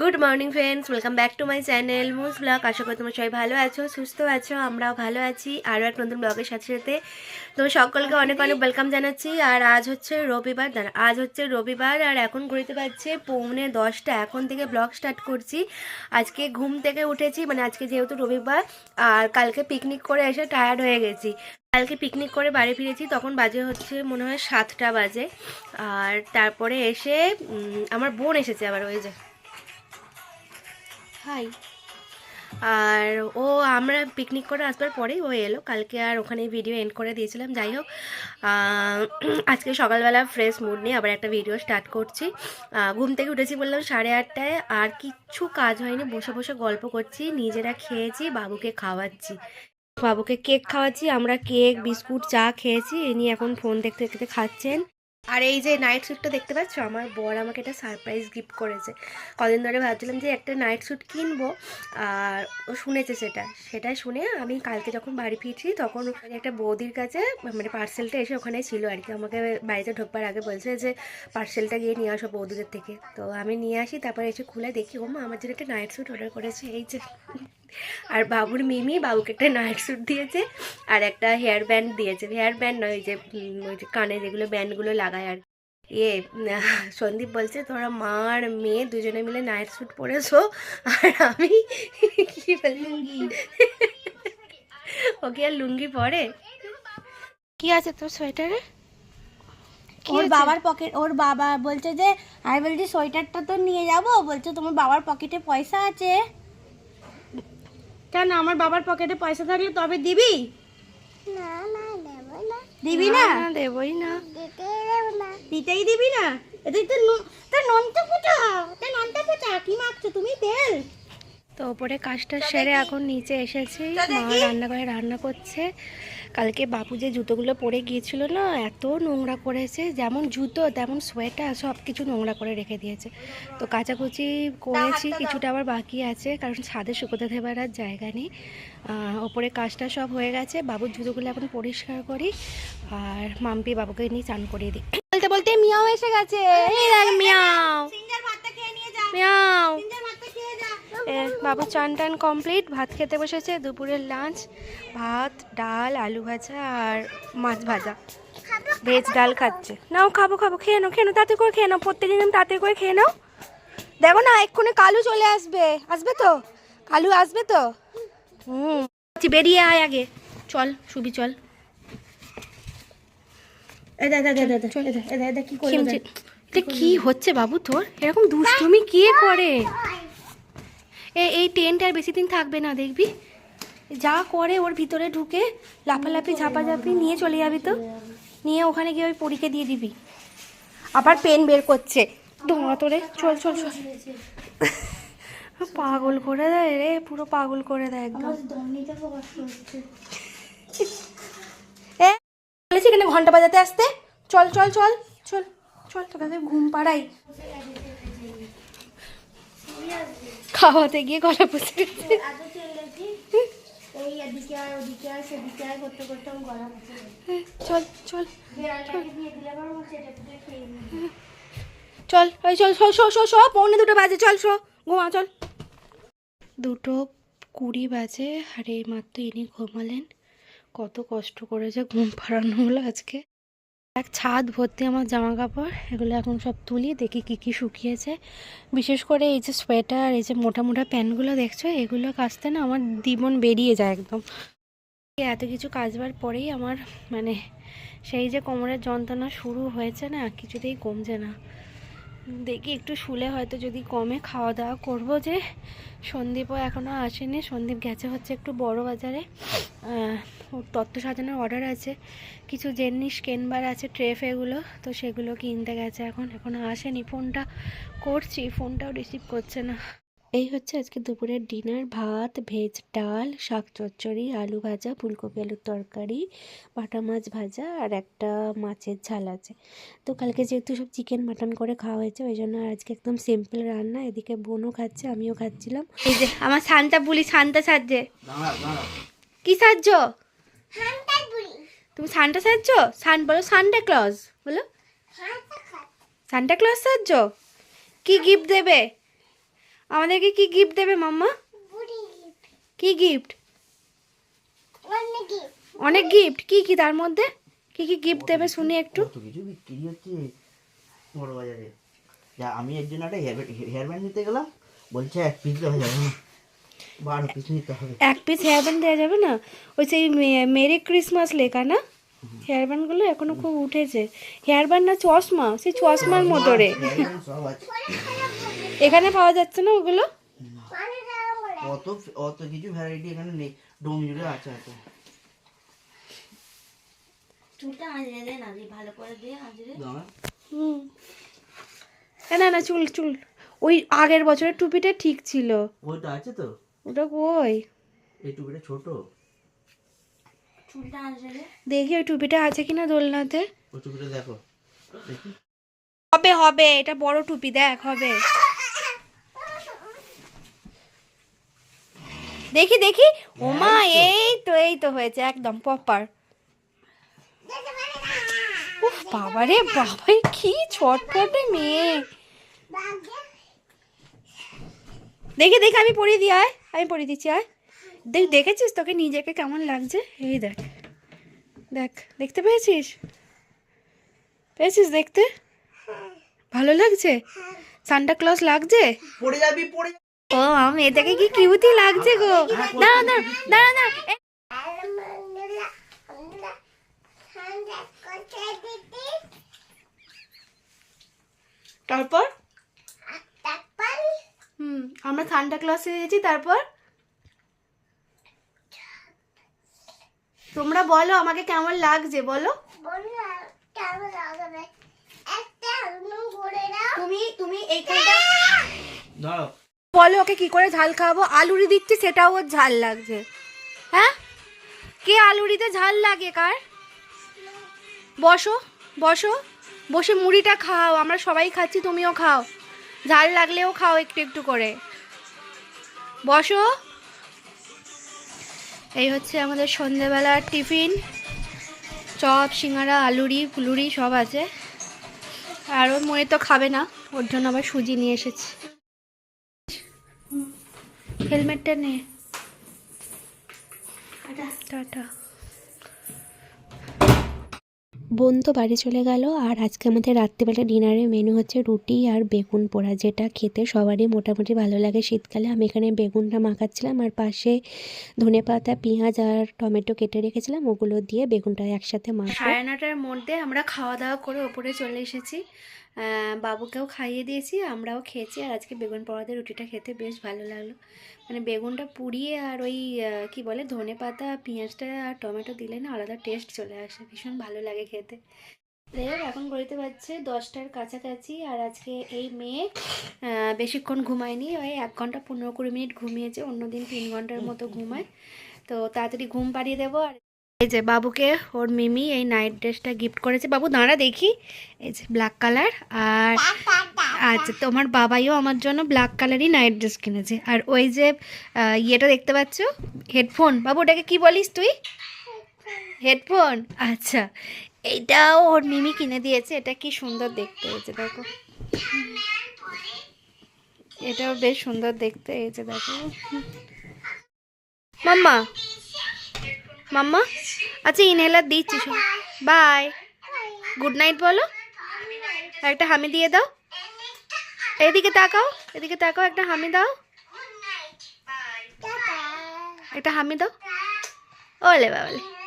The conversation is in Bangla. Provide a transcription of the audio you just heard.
Good morning friends welcome back to my channel মুস blog আশা করি তোমরা সবাই ভালো আছো সুস্থ আছো আমরাও ভালো আছি। আরও এক নতুন ব্লগের সাথে সাথে তো সকলকে অনেক অনেক ওয়েলকাম জানাচ্ছি। আর আজ হচ্ছে রবিবার আজ হচ্ছে রবিবার আর এখন ঘুরতে পারছে পৌনে দশটা। এখন থেকে ব্লগ স্টার্ট করছি। আজকে ঘুম থেকে উঠেছি মানে আজকে যেহেতু রবিবার আর কালকে পিকনিক করে এসে টায়ার্ড হয়ে গেছি। কালকে পিকনিক করে বাড়ি ফিরেছি তখন বাজে হচ্ছে মনে হয় সাতটা বাজে। আর তারপরে এসে আমার বোন এসেছে আবার ওই যে। হাই আর ও আমরা পিকনিক করে আসবার পরেই ও এলো। কালকে আর ওখানে ভিডিও এন্ড করে দিয়েছিলাম। যাই হোক আজকে সকালবেলা ফ্রেশ মুড নিয়ে আবার একটা ভিডিও স্টার্ট করছি। ঘুম থেকে উঠেছি বললাম সাড়ে আটটায়। আর কিচ্ছু কাজ হয়নি। বসে বসে গল্প করছি। নিজেরা খেয়েছি, বাবুকে খাওয়াচ্ছি। বাবুকে কেক খাওয়াচ্ছি। আমরা কেক বিস্কুট চা খেয়েছি। এ নিয়ে এখন ফোন দেখতে দেখতে খাচ্ছেন। আর এই যে নাইট স্যুটটা দেখতে পাচ্ছ? আমার বর আমাকে একটা সারপ্রাইজ গিফট করেছে। কদিন ধরে ভাবছিলাম যে একটা নাইট স্যুট কিনবো, আর ও শুনেছে সেটা। সেটা শুনে আমি কালকে যখন বাড়ি ফিরছি, তখন একটা বৌদির কাছে মানে পার্সেলটা এসে ওখানে ছিল আর কি। আমাকে বাড়িতে ঢোকবার আগে বলছে যে পার্সেলটা গিয়ে নিয়ে আসো বৌদিদের থেকে। তো আমি নিয়ে আসি, তারপর এসে খুলে দেখি ও মা আমার জন্য একটা নাইট স্যুট অর্ডার করেছে, এই যে। আর বাবুর মিমি বাবুকে একটা নাইট স্যুট দিয়েছে আর একটা হেয়ার ব্যান্ড দিয়েছে। হেয়ার ব্যান্ড নয় ওই যে ওই যে কানে যেগুলো ব্যান্ডগুলো লাগায় আর ইয়ে সন্দীপ বলছে তোরা মা আর মেয়ে দুজনে মিলে নাইট স্যুট পরেছো আর আমি কি লুঙ্গি? ও কি আর লুঙ্গি পরে? কি আছে তোর সোয়েটারে? ওর বাবার পকেট ওর বাবা বলছে যে আমি বলছি সোয়েটারটা তো নিয়ে যাব। বলছে তোমার বাবার পকেটে পয়সা আছে? কেন? আমার বাবার পকেটে পয়সা থাকলে তবে দিবি? দিবি না। না, দেবই না। দিতেই দিবি না। তো তোর ননটা তোর ননটা কি তুমি? তেল তো ওপরে কাজটা সেরে এখন নিচে এসেছি। মা রান্নাঘরে রান্না করছে। কালকে বাপু যে জুতোগুলো পরে গিয়েছিল না এত নোংরা করেছে যেমন জুতো তেমন সোয়েটার সব কিছু নোংরা করে রেখে দিয়েছে। তো কাচাকুচি করেছি কিছুটা আবার বাকি আছে কারণ ছাদে শুকোতে দেবার আর জায়গা নেই। ওপরে কাজটা সব হয়ে গেছে বাবুর জুতোগুলো এখন পরিষ্কার করি আর মাম্পি বাবুকে নিয়ে চান করিয়ে দিই। বলতে বলতে মিয়াও এসে গেছে। মিয়াও মিয়াও সিঙ্গার ভাতটা খেয়ে যা এ, বাবু চান টান কমপ্লিট ভাত খেতে বসেছে দুপুরের লাঞ্চ ভাত ডাল আলু ভাজা আর মাছ ভাজা। ভেজ ডাল খাচ্ছে। নাও খাব খাব খেয়ে নাও খেয়ে নাও তাড়াতাড়ি করে খেয়ে নাও প্রত্যেকদিন তাতে করে খেয়ে নাও। দেখো না এক্ষুনি কালু চলে আসবে। আসবে তো? কালু আসবে তো? হুম। বেরিয়ে আয় আগে। চল সুবি চল। কি হচ্ছে বাবু তোর? এরকম দুষ্টুমি কে করে? এই টেন্ট আর বেশি দিন থাকবে না দেখবি? যা করে ওর ভিতরে ঢুকে লাফালাফি ঝাপাঝাপি নিয়ে চলে যাবি তো। নিয়ে ওখানে গিয়ে ওই পরীকে দিয়ে দিবি। আবার পেন বের করছে। ধোঁয়া তোরে চল চল চল। পাগল করে দেয় রে পুরো পাগল করে দেয় একদম। এ বলেছি এখানে ঘণ্টা বাজাতে আসতে। চল চল চল চল চল তোকে ঘুম পাড়াই খাওয়াতে গিয়ে গলা বসে গেছে এত চেলেছি এই এদিকে আর ওদিকে আর সেদিকে আর করতে করতে গিয়ে গলা বসে গেছে। চল চল নেবে। চল ওই চল শো শো শো শো পৌনে দুটো বাজে চল শো ঘুমা চল। দুটো কুড়ি বাজে আর এই মাত্র ইনি ঘুমালেন। কত কষ্ট করেছে ঘুম পাড়ানো হলো আজকে। এক ছাদ ভর্তি আমার জামা কাপড় এগুলো এখন সব তুলি, দেখি কি কি শুকিয়েছে। বিশেষ করে এই যে সোয়েটার এই যে মোটা মোটা প্যান্টগুলো দেখছ, এগুলো কাচতে না আমার জীবন বেরিয়ে যায় একদম। এত কিছু কাজবার পরেই আমার মানে সেই যে কোমরের যন্ত্রণা শুরু হয়েছে না, কিছুতেই কমছে না। দেখি একটু শুলে হয়তো যদি কমে খাওয়া দাওয়া করব যে। সন্দীপও এখনও আসেনি। সন্দীপ গেছে হচ্ছে একটু বড় বাজারে। তত্ত্ব সাজানোর অর্ডার আছে। কিছু জিনিস কেনবার আছে ট্রে ফেগুলো তো সেগুলো কিনতে গেছে এখন। এখনও আসেনি। ফোনটা করছি। ফোনটাও রিসিভ করছে না। এই হচ্ছে আজকে দুপুরের ডিনার ভাত ভেজ ডাল শাক চচ্চড়ি আলু ভাজা ফুলকপি আলুর তরকারি বাটা মাছ ভাজা আর একটা মাছের ঝাল আছে। তো কালকে যেহেতু সব চিকেন মাটন করে খাওয়া হয়েছে ওই জন্য আর আজকে একদম সিম্পল রান্না। এদিকে বোনও খাচ্ছে আমিও খাচ্ছিলাম। এই যে আমার শান্তা বুলি শান্তা সাজছে। কি সাজছ? তুমি সান্টা সাজছ? সান বলো সান্টা ক্লজ বলো। সান্টা ক্লজ সাজছ? কি গিফট দেবে? আমাদেরকে কি গিফট দেবে মাম্মা? কি গিফট অনেক গিফট কি কি তার মধ্যে? কি কি গিফট দেবে শুনি একটু। কত কিছু বিক্রি হচ্ছে বড় বাজারে যা আমি এর জন্য একটা হেয়ার হেয়ার ব্যান্ড নিতে গেলাম। বলছে এক পিস দেওয়া যাবে না। বারো পিস নিতে হবে। এক পিস হেয়ার ব্যান্ড দেওয়া যাবে না? ওই সেই মেরি ক্রিসমাস লেখা না? হেয়ার ব্যান্ডগুলো এখনও খুব উঠেছে। হেয়ার ব্যান্ড না চশমা? সেই চশমার মতো রে এখানে পাওয়া যাচ্ছে না ওগুলো? অত অত কিছু ভ্যারাইটি এখানে নেই। ডোম জুড়ে আছে চুলটা না না না চুল চুল। ওই আগের বছরের টুপিটা ঠিক ছিল। ওইটা আছে তো? ওটা কই? এই টুপিটা ছোট। দেখি ওই টুপিটা আছে কিনা দোলনাতে। ওই টুপিটা দেখো। দেখি। হবে হবে এটা বড় টুপি দেখ হবে। দেখি দেখি। ওমা এই তো এই তো হয়েছে একদম পপার উফ বাবারে বাবাই কি ছটফটে মেয়ে। দেখি দেখি আমি পরিয়ে দিই আয় আমি পরিয়ে দিচ্ছি আয়। দেখ দেখেছিস তোকে নিজেকে কেমন লাগছে? এই দেখ দেখ দেখতে পেয়েছিস? পেয়েছিস দেখতে? ভালো লাগছে? সান্টা ক্লজ লাগছে? পড়ে যাবি পড়ে। ও আমি এটাকে কি কিউটি লাগছে গো? দাঁড়া দাঁড়া দাঁড়া এ, তারপর? হুম আমরা সান্টা ক্লজ এসেছি তারপর? তোমরা বলো আমাকে কেমন লাগছে বলো। তুমি তুমি এইখানটা দাঁড়াও। বলো ওকে কি করে ঝাল খাওয়াবো? আলুরি দিচ্ছি, সেটাও ওর ঝাল লাগছে। হ্যাঁ? কে আলুরিতে ঝাল লাগে কার? বসো বসো। বসে মুড়িটা খাও, আমরা সবাই খাচ্ছি, তুমিও খাও। ঝাল লাগলেও খাও একটু একটু করে। বসো। এই হচ্ছে আমাদের সন্ধেবেলার টিফিন। চপ, সিঙ্গারা, আলুরি ফুলুরি সব আছে। আর ওর মনে তো খাবে না, ওর জন্য আবার সুজি নিয়ে এসেছি। হেলমেটটা নে। টাটা। বোন তো বাড়ি চলে গেল আর আজকে আমাদের রাত্রিবেলা ডিনারের মেনু হচ্ছে রুটি আর বেগুন পোড়া যেটা খেতে সবারই মোটামুটি ভালো লাগে শীতকালে। আমি এখানে বেগুনটা মাখাচ্ছিলাম আর পাশে ধনে পাতা পেঁয়াজ আর টমেটো কেটে রেখেছিলাম ওগুলো দিয়ে বেগুনটা একসাথে মাখবো। সাড়ে নটার মধ্যে আমরা খাওয়া দাওয়া করে ওপরে চলে এসেছি। বাবুকেও খাইয়ে দিয়েছি, আমরাও খেয়েছি, আর আজকে বেগুন পোড়াতে রুটিটা খেতে বেশ ভালো লাগল। মানে বেগুনটা পুড়িয়ে আর ওই কি বলে, ধনে পাতা, পেঁয়াজটা আর টমেটো দিলে না আলাদা টেস্ট চলে আসে, ভীষণ ভালো লাগে খেতে। যাই হোক এখন গড়িতে পারছে দশটার কাছাকাছি, আর আজকে এই মেয়ে বেশিক্ষণ ঘুমায়নি, ওই এক ঘণ্টা পনেরো কুড়ি মিনিট ঘুমিয়েছে, অন্যদিন তিন ঘণ্টার মতো ঘুমায়। তো তাড়াতাড়ি ঘুম পাড়িয়ে দেবো, আর এই যে বাবুকে ওর মিমি এই নাইট ড্রেসটা গিফট করেছে। বাবু, দাঁড়া দেখি। এই যে ব্ল্যাক কালার আর আচ্ছা তোমার বাবাইও আমার জন্য ব্ল্যাক কালারই নাইট ড্রেস কিনেছে। আর ওই যে ইয়েটা দেখতে পাচ্ছ? হেডফোন বাবু, ওটাকে কি বলিস তুই? হেডফোন আচ্ছা এইটাও ওর মিমি কিনে দিয়েছে। এটা কি সুন্দর দেখতে হয়েছে দেখো। এটাও বেশ সুন্দর দেখতে হয়েছে দেখো। মাম্মা মাম্মা? আচ্ছা ইনহেলার দিচ্ছি বাই। গুড নাইট বলো। একটা হামি দিয়ে দাও। এদিকে তাকাও এদিকে তাকাও একটা হামি দাও। একটা হামি দাও। ওলে বাবলে।